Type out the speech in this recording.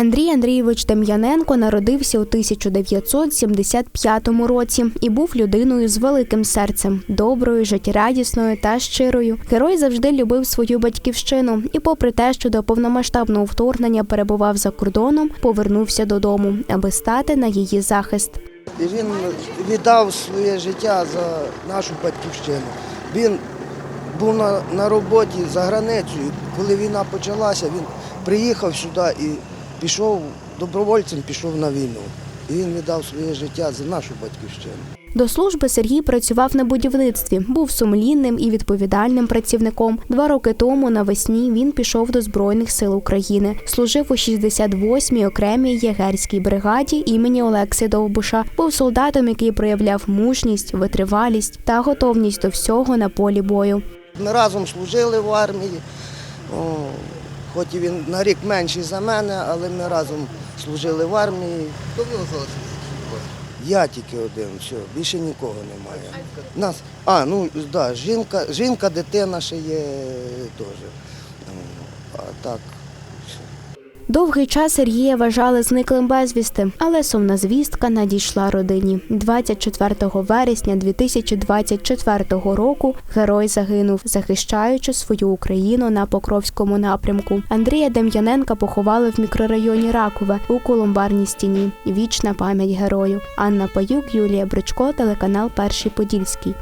Андрій Андрійович Дем'яненко народився у 1975 році і був людиною з великим серцем, доброю, життєрадісною та щирою. Герой завжди любив свою батьківщину і, попри те, що до повномасштабного вторгнення перебував за кордоном, повернувся додому, аби стати на її захист. І він віддав своє життя за нашу батьківщину. Він був на, на роботі за границею. Коли війна почалася, він приїхав сюди і пішов добровольцем, пішов на війну. І він віддав своє життя за нашу батьківщину. До служби Сергій працював на будівництві, був сумлінним і відповідальним працівником. Два роки тому навесні він пішов до Збройних сил України. Служив у 68-й окремій єгерській бригаді імені Олекси Довбуша. Був солдатом, який проявляв мужність, витривалість та готовність до всього на полі бою. Ми разом служили в армії. Хоч і він на рік менший за мене, але ми разом служили в армії. Хто ви нього? Я тільки один, все, більше нікого немає. Нас, а, ну да, жінка, жінка, дитина ще є теж. А так. Довгий час Сергія вважали зниклим безвісти, але сумна звістка надійшла родині. 24 вересня 2024 року герой загинув, захищаючи свою Україну на Покровському напрямку. Андрія Дем'яненка поховали в мікрорайоні Ракове у Колумбарній стіні. Вічна пам'ять герою. Анна Паюк, Юлія Бричко, телеканал Перший Подільський.